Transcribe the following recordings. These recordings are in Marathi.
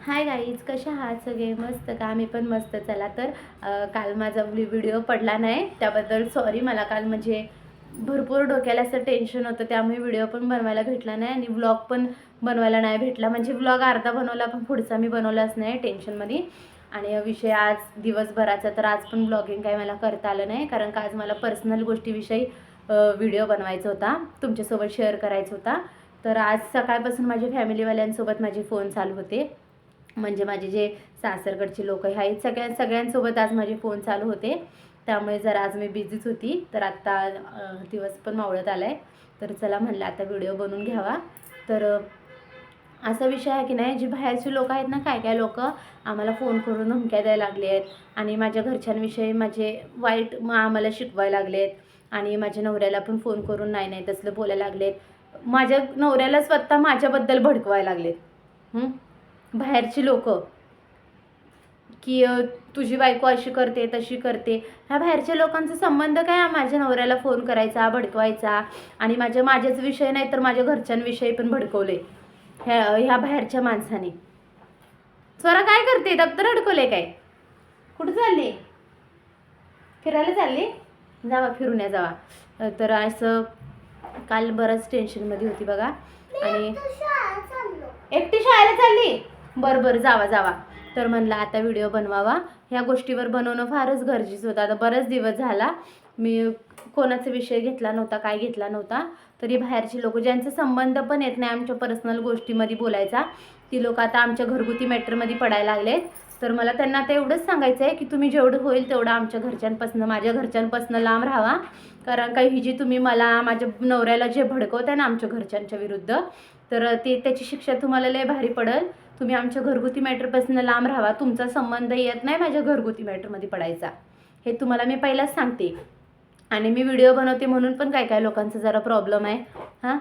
हाय गाईज कशा आहात सगळे? मस्त का? मी पण मस्त. चला तर काल माझा व्हिडिओ पडला नाही. त्याबद्दल सॉरी मला काल म्हणजे भरपूर डोक्याला असं टेन्शन होतं. त्यामुळे व्हिडिओ पण बनवायला भेटला नाही आणि व्लॉग पण बनवायला नाही भेटला. म्हणजे व्लॉग अर्धा बनवला पण पुढचा मी बनवलाच नाही टेन्शनमध्ये आणि विषय आज दिवसभराचा तर आज पण ब्लॉगिंग काही मला करता आलं नाही. कारण का आज मला पर्सनल गोष्टीविषयी व्हिडिओ बनवायचा होता. तुमच्यासोबत शेअर करायचा होता. तर आज सकाळपासून माझ्या फॅमिलीवाल्यांसोबत माझे फोन चालू होते. म्हणजे माझे जे सासरकडचे लोक आहेत सगळ्या सगळ्यांसोबत आज माझे फोन चालू होते. त्यामुळे जरा आज मी बिझीच होती. तर आत्ता दिवस पण मावळत आला आहे तर चला म्हणलं आता व्हिडिओ बनवून घ्यावा. तर असा विषय आहे की नाही जी बाहेरची लोक आहेत ना काय काय लोक आम्हाला फोन करून धमक्या द्यायला लागले आहेत आणि माझ्या घरच्यांविषयी माझे वाईट मग आम्हाला शिकवायला आहेत आणि माझ्या नवऱ्याला पण फोन करून नाही नाही तसलं बोलायला आहेत माझ्या नवऱ्याला स्वतः माझ्याबद्दल भडकवायला लागलेत. आहेत बाहेरची लोक. की तुझी बायको अशी करते तशी करते. ह्या बाहेरच्या लोकांचा संबंध काय? माझ्या नवऱ्याला फोन करायचा भडकवायचा. आणि माझ्या माझ्याच विषय नाही तर माझ्या घरच्यांविषयी पण भडकवले. ह्या ह्या बाहेरच्या माणसाने. स्वरा काय करते? दप्तर अडकवले काय? कुठं चालले? फिरायला चालले? जावा फिरून या जावा. तर असं काल बरंच टेन्शनमध्ये होती बघा. आणि एकटी शाळेला चालली? बरं बरं जावा जावा. तर म्हणलं आता व्हिडिओ बनवावा. ह्या गोष्टीवर बनवणं फारच गरजेचं होतं. आता बराच दिवस झाला मी कोणाचा विषय घेतला नव्हता काय घेतला नव्हता तरी बाहेरची लोक ज्यांचा संबंध पण येत नाही आमच्या पर्सनल गोष्टीमध्ये बोलायचा ती लोक आता आमच्या घरगुती मॅटरमध्ये पडायला लागलेत. तर मला त्यांना आता एवढंच सांगायचं आहे की तुम्ही जेवढं होईल तेवढं आमच्या घरच्यांपासून माझ्या घरच्यांपासून लांब राहावा कारण काही ही जी तुम्ही मला माझ्या नवऱ्याला जे भडकवताय ना आमच्या घरच्यांच्या विरुद्ध तर ते त्याची शिक्षा तुम्हाला लय भारी पडेल. तुम्ही आमच्या घरगुती मॅटरपासून लांब राहा. तुमचा संबंध येत नाही माझ्या घरगुती मॅटरमध्ये पडायचा. हे तुम्हाला मी पहिलाच सांगते. आणि मी व्हिडिओ बनवते म्हणून पण काय काय लोकांचा जरा प्रॉब्लेम आहे. हां?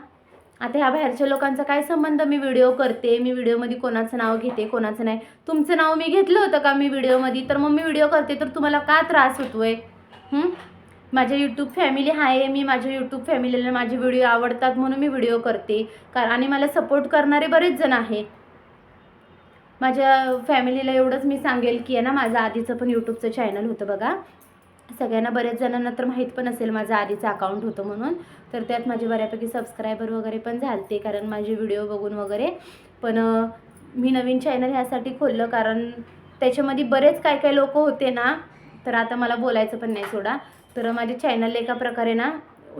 आता ह्या बाहेरच्या लोकांचा काय संबंध? मी व्हिडिओ करते. मी व्हिडिओमध्ये कोणाचं नाव घेते कोणाचं नाही. तुमचं नाव मी घेतलं होतं का मी व्हिडिओमध्ये? तर मग मी व्हिडिओ करते तर तुम्हाला का त्रास होतो आहे माझ्या यूट्यूब फॅमिली आहे मी माझ्या यूट्यूब फॅमिलीला माझे व्हिडिओ आवडतात म्हणून मी व्हिडिओ करते. कारण आणि मला सपोर्ट करणारे बरेच जण आहेत. माझ्या फॅमिलीला एवढंच मी सांगेल की आहे ना माझं आधीचं पण यूट्यूबचं चॅनल होतं बघा. सगळ्यांना बऱ्याच जणांना तर माहीत पण असेल माझं आधीचं अकाउंट होतं म्हणून. तर त्यात माझे बऱ्यापैकी सबस्क्रायबर वगैरे पण झालते कारण माझे व्हिडिओ बघून वगैरे. पण मी नवीन चॅनल ह्यासाठी खोललं कारण त्याच्यामध्ये बरेच काय काय लोक होते ना. तर आता मला बोलायचं पण नाही सोडा. तर माझे चॅनल एका प्रकारे ना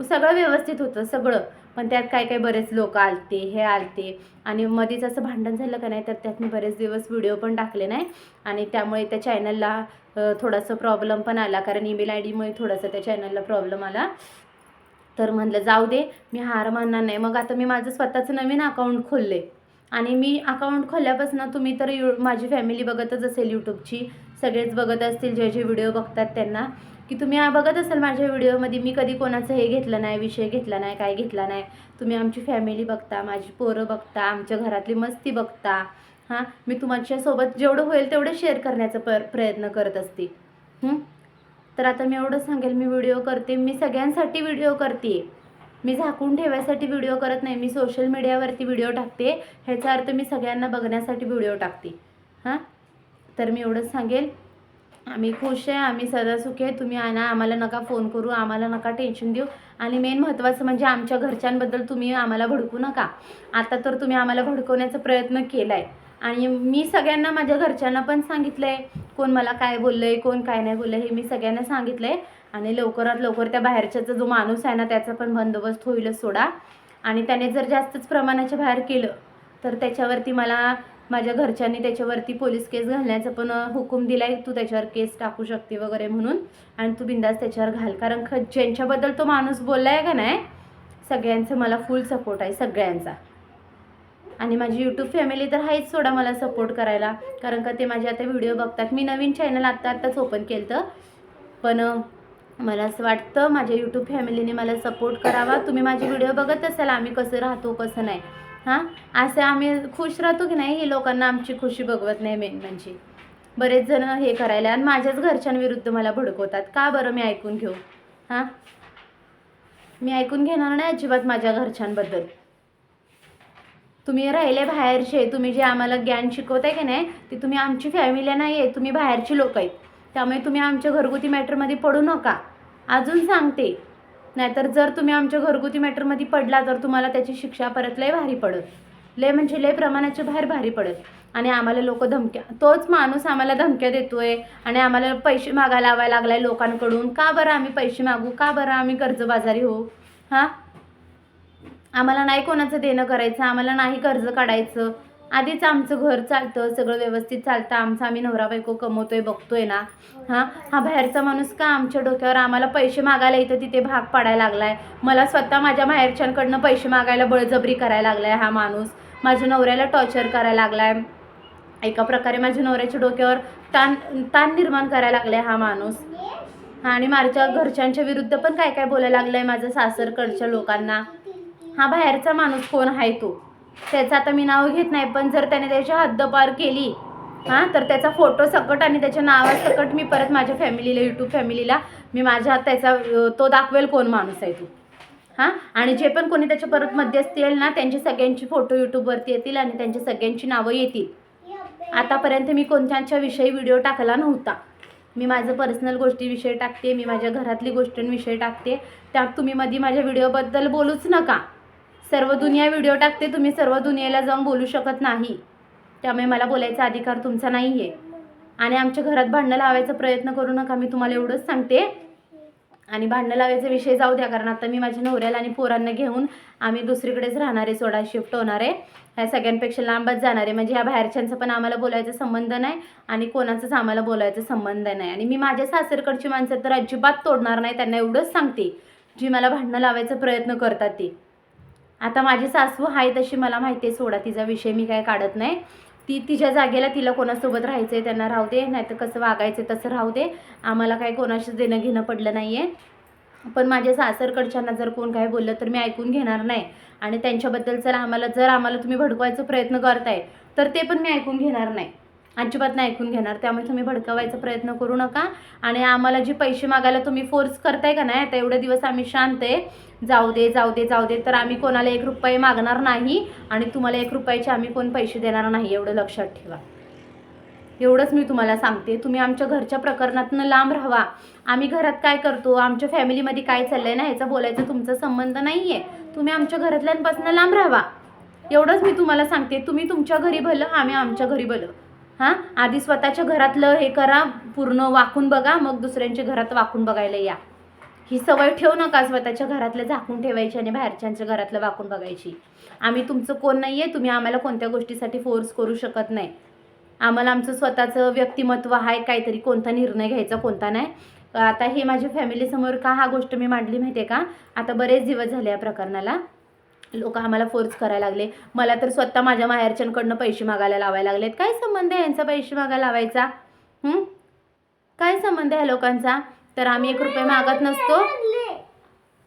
सगळं व्यवस्थित होतं सगळं. पण त्यात काय काय बरेच लोक आलते हे आलते. आणि मध्येच असं भांडण झालं का नाही तर त्यात मी बरेच दिवस व्हिडिओ पण टाकले नाही. आणि त्यामुळे त्या चॅनलला थोडासा प्रॉब्लेम पण आला. कारण ईमेल आय डीमुळे थोडासा त्या चॅनलला प्रॉब्लेम आला. तर म्हणलं जाऊ दे मी हार मानणार नाही. मग आता मी माझं स्वतःचं नवीन अकाउंट खोलले. आणि मी अकाउंट खोलल्यापासून तुम्ही तर यू माझी फॅमिली बघतच असेल यूट्यूबची सगळेच बघत असतील जे जे व्हिडिओ बघतात त्यांना. की तुम्ही बघत असाल माझ्या व्हिडिओमध्ये मी कधी कोणाचं हे घेतलं नाही विषय घेतला नाही काय घेतला नाही. तुम्ही आमची फॅमिली बघता माझी पोरं बघता आमच्या घरातली मस्ती बघता. हां मी तुमच्यासोबत जेवढं होईल तेवढं शेअर करण्याचा पर प्रयत्न करत असते. तर आता मी एवढं सांगेल मी व्हिडिओ करते मी सगळ्यांसाठी व्हिडिओ करते. मी झाकून ठेवायसाठी व्हिडिओ करत नाही मी सोशल मीडियावरती व्हिडिओ टाकते. ह्याचा अर्थ मी सगळ्यांना बघण्यासाठी व्हिडिओ टाकते. हां? तर मी एवढंच सांगेल. आम्ही खुश आहे आम्ही सदा सुखी आहे. तुम्ही आणा आम्हाला नका फोन करू आम्हाला नका टेन्शन देऊ. आणि मेन महत्त्वाचं म्हणजे आमच्या घरच्यांबद्दल तुम्ही आम्हाला भडकू नका. आता तर तुम्ही आम्हाला भडकवण्याचा प्रयत्न केला आहे आणि मी सगळ्यांना माझ्या घरच्यांना पण सांगितलं आहे कोण मला काय बोललं आहे कोण काय नाही बोललं हे मी सगळ्यांना सांगितलं आहे आणि लवकरात लवकर त्या बाहेरच्याचा जो माणूस आहे ना त्याचा पण बंदोबस्त होईलच सोडा. आणि त्याने जर जास्तच प्रमाणाच्या बाहेर केलं तर त्याच्यावरती मला माझ्या घरच्यांनी त्याच्यावरती पोलीस केस घालण्याचा पण हुकूम दिला आहे तू त्याच्यावर केस टाकू शकते वगैरे म्हणून. आणि तू बिंदास त्याच्यावर घाल. कारण ख ज्यांच्याबद्दल तो माणूस बोलला आहे का नाही सगळ्यांचं मला फुल सपोर्ट आहे सगळ्यांचा. आणि माझी यूट्यूब फॅमिली तर आहेच सोडा मला सपोर्ट करायला. कारण का ते माझे आता व्हिडिओ बघतात. मी नवीन चॅनल आत्ता आत्ताच ओपन केलं तर पण मला असं वाटतं माझ्या यूट्यूब फॅमिलीने मला सपोर्ट करावा. तुम्ही माझे व्हिडिओ बघत असाल आम्ही कसं राहतो कसं नाही. हां? असं आम्ही खुश राहतो की नाही हे लोकांना आमची खुशी बघवत नाही मेन म्हणजे. बरेच जण हे करायला आणि माझ्याच घरच्यांविरुद्ध मला भडकवतात. का बरं मी ऐकून घेऊ? हां? मी ऐकून घेणार नाही अजिबात माझ्या घरच्यांबद्दल. तुम्ही राहिले बाहेरचे तुम्ही जे आम्हाला ज्ञान शिकवताय की नाही ते तुम्ही आमची फॅमिली नाही आहे तुम्ही बाहेरची लोक आहेत. त्यामुळे तुम्ही आमच्या घरगुती मॅटरमध्ये पडू नका. अजून सांगते नाहीतर जर तुम्ही आमच्या घरगुती मॅटरमध्ये पडला तर तुम्हाला त्याची शिक्षा परत लय भारी पडत लय म्हणजे लय प्रमाणाच्या बाहेर भारी पडत आणि आम्हाला लोक धमक्या तोच माणूस आम्हाला धमक्या देतोय आणि आम्हाला पैसे मागायला लावायला लागलाय लोकांकडून. का बरं आम्ही पैसे मागू? का बरं आम्ही कर्जबाजारी होऊ? हां? आम्हाला नाही कोणाचं देणं करायचं आम्हाला नाही कर्ज काढायचं. आधीच आमचं घर चालतं सगळं व्यवस्थित चालतं. आमचं आम्ही नवरा बायको कमवतोय बघतोय ना. हां? हा बाहेरचा माणूस का आमच्या डोक्यावर? आम्हाला पैसे मागायला इथं तिथे भाग पाडायला लागलाय. मला स्वतः माझ्या माहेरच्यांकडनं पैसे मागायला बळजबरी करायला लागलाय हा माणूस. माझ्या नवऱ्याला टॉर्चर करायला लागलाय. एका प्रकारे माझ्या नवऱ्याच्या डोक्यावर ताण ताण निर्माण करायला लागलाय हा माणूस. हां आणि माझ्या घरच्यांच्या विरुद्ध पण काय काय बोलायला लागलाय माझ्या सासरकडच्या लोकांना? हा बाहेरचा माणूस कोण आहे तो? त्याचं आता मी नाव घेत नाही पण जर त्याने त्याची हद्दपार केली हां तर त्याचा फोटो सकट आणि त्याच्या नावासकट मी परत माझ्या फॅमिलीला यूट्यूब फॅमिलीला मी माझ्या त्याचा तो दाखवेल कोण माणूस आहे तू. हां आणि जे पण कोणी त्याच्या परत मध्यस्थी येईल ना त्यांची सगळ्यांची फोटो यूट्यूबवरती येतील आणि त्यांची सगळ्यांची नावं येतील. आतापर्यंत मी कोणत्याच्या विषयी व्हिडिओ टाकला नव्हता. मी माझं पर्सनल गोष्टीविषयी टाकते मी माझ्या घरातली गोष्टींविषयी टाकते. त्यात तुम्ही मध्ये माझ्या व्हिडिओबद्दल बोलूच नका. सर्व दुनिया व्हिडिओ टाकते तुम्ही सर्व दुनियेला जाऊन बोलू शकत नाही. त्यामुळे मला बोलायचा अधिकार तुमचा नाही आहे आणि आमच्या घरात भांडणं लावायचा प्रयत्न करू नका मी तुम्हाला एवढंच सांगते. आणि भांडणं लावायचा विषय जाऊ द्या कारण आता मी माझ्या नवऱ्याला आणि पोरांना घेऊन आम्ही दुसरीकडेच राहणार आहे सोडा शिफ्ट होणार आहे. ह्या सगळ्यांपेक्षा लांबच जाणार आहे. म्हणजे ह्या बाहेरच्यांचा पण आम्हाला बोलायचा संबंध नाही आणि कोणाचाच आम्हाला बोलायचा संबंध नाही. आणि मी माझ्या सासरकडची माणसं तर अजिबात तोडणार नाही त्यांना एवढंच सांगते. जी मला भांडणं लावायचा प्रयत्न करतात ते. आता माझी सासू आहे तशी मला माहिती आहे सोडा तिचा विषय मी काय काढत नाही. ती तिच्या जागेला तिला कोणासोबत राहायचं आहे त्यांना राहू दे नाहीतर कसं वागायचं तसं राहू दे. आम्हाला काय कोणाशी देणं घेणं पडलं नाही आहे पण माझ्या सासरकडच्यांना जर कोण काय बोललं तर मी ऐकून घेणार नाही. आणि त्यांच्याबद्दल जर आम्हाला जर आम्हाला तुम्ही भडकवायचा प्रयत्न करताय तर ते पण मी ऐकून घेणार नाही. अजिबात नाही ऐकून घेणार. त्यामुळे तुम्ही भडकवायचा प्रयत्न करू नका. आणि आम्हाला जे पैसे मागायला तुम्ही फोर्स करताय का नाही आता एवढे दिवस आम्ही शांत आहे. जाऊ दे जाऊ दे जाऊ दे. तर आम्ही कोणाला एक रुपये मागणार नाही आणि तुम्हाला एक रुपयाचे आम्ही कोण पैसे देणार नाही एवढं लक्षात ठेवा. एवढंच मी तुम्हाला सांगते. तुम्ही आमच्या घरच्या प्रकरणातनं लांब राहा. आम्ही घरात काय करतो? आमच्या फॅमिलीमध्ये काय चाललंय ना ह्याचा बोलायचा तुमचा संबंध नाही आहे तुम्ही आमच्या घरातल्यांपासून लांब राहा. एवढंच मी तुम्हाला सांगते. तुम्ही तुमच्या घरी भलं आम्ही आमच्या घरी भलं. हां? आधी स्वतःच्या घरातलं हे करा पूर्ण वाकून बघा मग दुसऱ्यांच्या घरात वाकून बघायला या. ही सवय ठेवू नका स्वतःच्या घरातलं झाकून ठेवायची आणि बाहेरच्यांच्या घरातलं वाकून बघायची. आम्ही तुमचं कोण नाही आहे तुम्ही आम्हाला कोणत्या गोष्टीसाठी फोर्स करू शकत नाही. आम्हाला आमचं स्वतःचं व्यक्तिमत्व आहे काहीतरी कोणता निर्णय घ्यायचा कोणता नाही. आता हे माझ्या फॅमिलीसमोर का हा गोष्ट मी मांडली माहिती आहे का? आता बरेच दिवस झाले या प्रकरणाला. लोक आम्हाला फोर्स करायला लागले. मला तर स्वतः माझ्या माहेरच्यांकडनं पैसे मागायला लावायला लागलेत. काय संबंध आहे यांचा पैसे मागायला लावायचा? काय संबंध आहे लोकांचा? तर आम्ही एक रुपये मागत नसतो.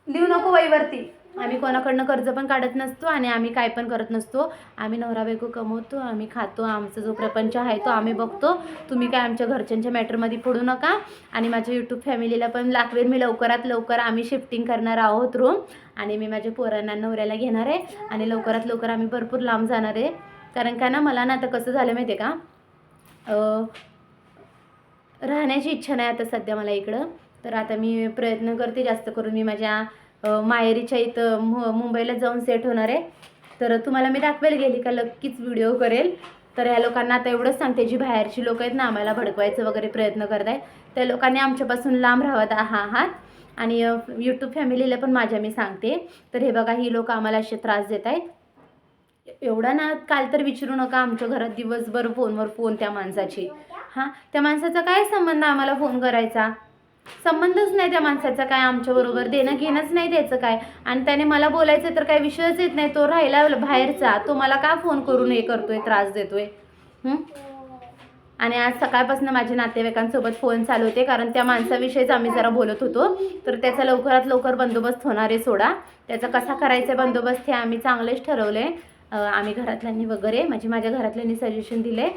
लिहू नको वहीवरती. आम्ही कोणाकडनं कर्ज पण काढत नसतो आणि आम्ही काय पण करत नसतो. आम्ही नवरा बायको कमवतो आम्ही खातो आमचा जो प्रपंच आहे तो आम्ही बघतो. तुम्ही काय आमच्या घरच्यांच्या मॅटरमध्ये पडू नका. आणि माझ्या यूट्यूब फॅमिलीला पण लागवेल मी लवकरात लवकर आम्ही शिफ्टिंग करणार आहोत रूम आणि मी माझ्या पोरांना नवऱ्याला घेणार आहे. आणि लवकरात लवकर आम्ही भरपूर लांब जाणार आहे. कारण का ना मला ना आता कसं झालं माहिती आहे का राहण्याची इच्छा नाही आता सध्या मला इकडं. तर आता मी प्रयत्न करते जास्त करून मी माझ्या माहेरीच्या इथं मु मुंबईला जाऊन सेट होणार आहे. तर तुम्हाला मी दाखवेल गेली का? नक्कीच व्हिडिओ करेल. तर ह्या लोकांना आता एवढंच सांगते जी बाहेरची लोक आहेत ना आम्हाला भडकवायचं वगैरे प्रयत्न करत आहेत त्या लोकांनी आमच्यापासून लांब राहावत हा आहात आणि यूट्यूब फॅमिलीला पण माझ्या मी सांगते. तर हे बघा ही लोक आम्हाला असे त्रास देत आहेत. एवढा ना काल तर विचारू नका आमच्या घरात दिवसभर फोनवर फोन त्या माणसाची. हां त्या माणसाचा काय संबंध आम्हाला फोन करायचा? संबंधच नाही त्या माणसाचा काय आमच्याबरोबर देणं घेणंच नाही द्यायचं काय. आणि त्याने मला बोलायचं तर काय विषयच येत नाही. तो राहिला बाहेरचा. तो मला का फोन करून हे करतोय त्रास देतोय? आणि आज सकाळपासून माझ्या नातेवाईकांसोबत फोन चालू होते. कारण त्या माणसाविषयीच आम्ही जरा बोलत होतो. तर त्याचा लवकरात लवकर बंदोबस्त होणार आहे सोडा. त्याचा कसा करायचा बंदोबस्त हे आम्ही चांगलेच ठरवलं आहे आम्ही घरातल्यांनी वगैरे म्हणजे माझ्या घरातल्यांनी सजेशन दिले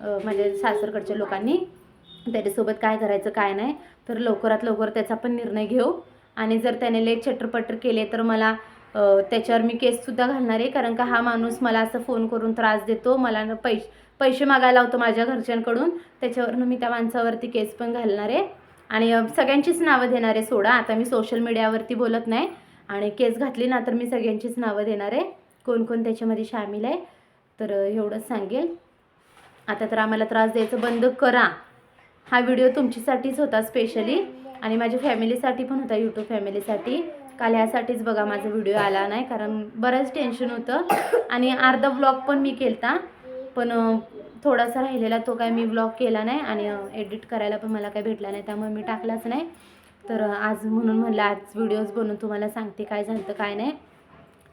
म्हणजे सासरकडच्या लोकांनी. त्याच्यासोबत काय करायचं काय नाही. तर लवकरात लवकर त्याचा पण निर्णय घेऊ. आणि जर त्याने लेट चटरपटर केले तर मला त्याच्यावर मी केससुद्धा घालणार आहे. कारण का हा माणूस मला असं फोन करून त्रास देतो. मला न पैसे पैसे मागायला होतो माझ्या घरच्यांकडून. त्याच्यावरनं मी त्या माणसावरती केस पण घालणार आहे. आणि सगळ्यांचीच नावं देणार आहे. सोडा आता मी सोशल मीडियावरती बोलत नाही. आणि केस घातली ना तर मी सगळ्यांचीच नावं देणार आहे. कोण कोण त्याच्यामध्ये सामील आहे? तर एवढंच सांगेल. आता तर आम्हाला त्रास द्यायचं बंद करा. हा व्हिडिओ तुमच्यासाठीच होता स्पेशली आणि माझ्या फॅमिलीसाठी पण होता यूट्यूब फॅमिलीसाठी काल ह्यासाठीच बघा माझा व्हिडिओ आला नाही कारण बरंच टेन्शन होतं. आणि अर्धा ब्लॉग पण मी केलता. पण थोडासा राहिलेला तो काय मी ब्लॉग केला नाही आणि एडिट करायला पण मला काही भेटला नाही त्यामुळे मी टाकलाच नाही. तर आज म्हणून म्हणलं आज व्हिडिओज बनवून तुम्हाला सांगते काय झालं काय नाही.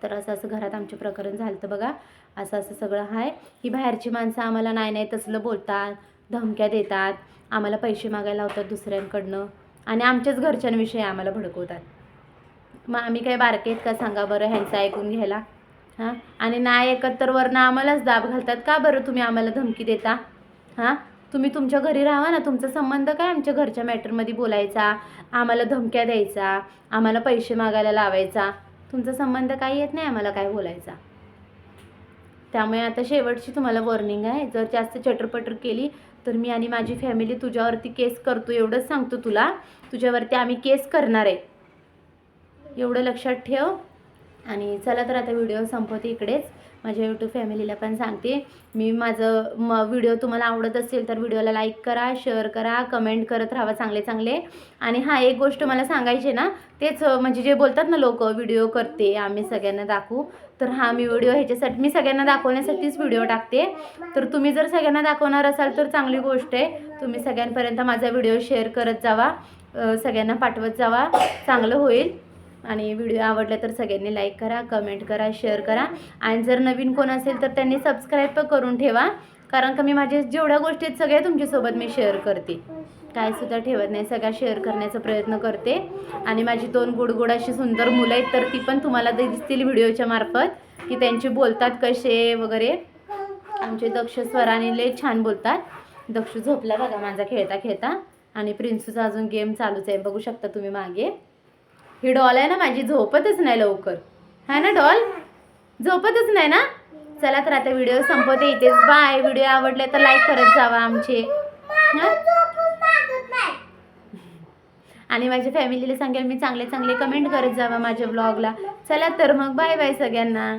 तर असं असं घरात आमचे प्रकरण झालं बघा. असं असं सगळं आहे ही बाहेरची माणसं आम्हाला नाही नाही तसलं बोलतात. धमक्या देतात आम्हाला पैसे मागायला लावतात दुसऱ्यांकडनं आणि आमच्याच घरच्यांविषयी आम्हाला भडकवतात. मग आम्ही काय बारके आहेत का? सांगा बरं ह्यांचं ऐकून घ्यायला. हां? आणि नाही ऐकत तर वरनं आम्हालाच दाब घालतात का बरं तुम्ही आम्हाला धमकी देता? हां? तुम्ही तुमच्या घरी राहा ना तुमचा संबंध काय आमच्या घरच्या मॅटरमध्ये बोलायचा? आम्हाला धमक्या द्यायचा? आम्हाला पैसे मागायला लावायचा? तुमचा संबंध काही येत नाही आम्हाला काय बोलायचा? त्यामुळे आता शेवटची तुम्हाला वॉर्निंग आहे. जर जास्त चटरपटर केली तर मी आणि माझी फॅमिली तुझ्यावरती केस करतो एवढंच सांगतो तुला. तुझ्यावरती आम्ही केस करणार आहे. एवढं लक्षात ठेव. आणि चला तर आता व्हिडिओ संपवते इकडेच. माझ्या यूट्यूब फॅमिलीला पण सांगते. मी माझं म व्हिडिओ तुम्हाला आवडत असेल तर व्हिडिओला लाईक करा शेअर करा कमेंट करत राहा चांगले चांगले. आणि हा एक गोष्ट मला सांगायची ना तेच म्हणजे जे बोलतात ना लोक व्हिडिओ करते आम्ही सगळ्यांना दाखवू. तर हा मी व्हिडिओ ह्याच्यासाठी मी सगळ्यांना दाखवण्यासाठीच व्हिडिओ टाकते. तर तुम्ही जर सगळ्यांना दाखवणार असाल तर चांगली गोष्ट आहे. तुम्ही सगळ्यांपर्यंत माझा व्हिडिओ शेअर करत जावा. सगळ्यांना पाठवत जावा. चांगलं होईल. आणि व्हिडिओ आवडला तर सगळ्यांनी लाईक करा कमेंट करा शेअर करा. आणि जर नवीन कोण असेल तर त्यांनी सबस्क्राईब पण करून ठेवा. कारण का मी माझ्या जेवढ्या गोष्टी आहेत सगळ्या तुमच्यासोबत मी शेअर करते. काय सुद्धा ठेवत नाही सगळ्या शेअर करण्याचा प्रयत्न करते. आणि माझी दोन गुडगुड अशी सुंदर मुलं आहेत तर ती पण तुम्हाला दिसतील व्हिडिओच्या मार्फत की त्यांचे बोलतात कसे वगैरे. आमचे दक्ष स्वराने लय छान बोलतात. दक्ष झोपला बघा माझा खेळता खेळता आणि प्रिन्सूचा अजून गेम चालूच आहे बघू शकता तुम्ही मागे. ही डॉल आहे ना माझी झोपतच नाही लवकर. है ना डॉल? झोपतच नाही ना? चला तर आता व्हिडिओ संपवते इथेच. बाय व्हिडिओ आवडले तर लाईक करत जावा आमचे. हं? आणि माझ्या फॅमिलीला सांगेल मी चांगले चांगले कमेंट करत जावा माझ्या ब्लॉगला चला तर मग. बाय बाय सगळ्यांना